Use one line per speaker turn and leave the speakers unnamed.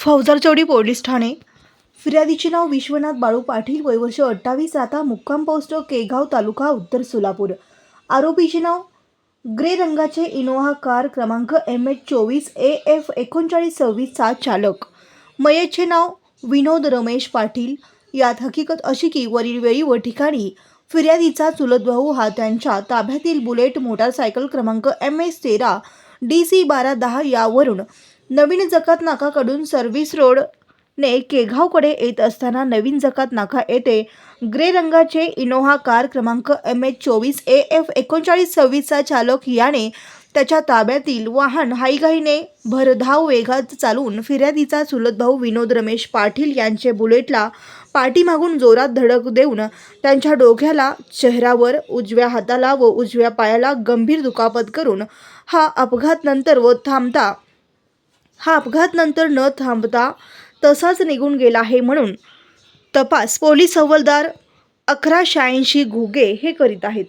फौजरचौडी police ठाणे. फिर्यादीचे नाव विश्वनाथ बाळू पाटील वय वर्ष अठ्ठावीस राहता मुक्काम पोस्ट केगाव तालुका उत्तर सोलापूर. आरोपीचे नाव ग्रे रंगाचे इनोव्हा कार क्रमांक एम एच चोवीस ए एफ एकोणचाळीस सव्वीस सात चालक. मयतचे नाव विनोद रमेश पाटील. यात हकीकत अशी की वरील वेळी व ठिकाणी फिर्यादीचा चुलत भाऊ हा त्यांच्या ताब्यातील बुलेट मोटारसायकल क्रमांक एम एस तेरा डी सी बारा दहा यावरून नवीन जकात नाकाकडून सर्व्हिस रोडने केघावकडे येत असताना नवीन जकात नाका येथे ग्रे रंगाचे इनोव्हा कार क्रमांक एम एच चोवीस ए एफ एकोणचाळीस सव्वीसचा चालक याने त्याच्या ताब्यातील वाहन हाईघाईने भरधाव वेगात चालून फिर्यादीचा चुलत भाऊ विनोद रमेश पाटील यांचे बुलेटला पाठीमागून जोरात धडक देऊन त्यांच्या डोक्याला चेहऱ्यावर उजव्या हाताला व उजव्या पायाला गंभीर दुखापत करून हा अपघात नंतर व थांबता हा अपघात नंतर न थांबता तसाच निघून गेला आहे म्हणून तपास पोलीस हवालदार अकरा शहाऐंशी घुगे हे करीत आहेत.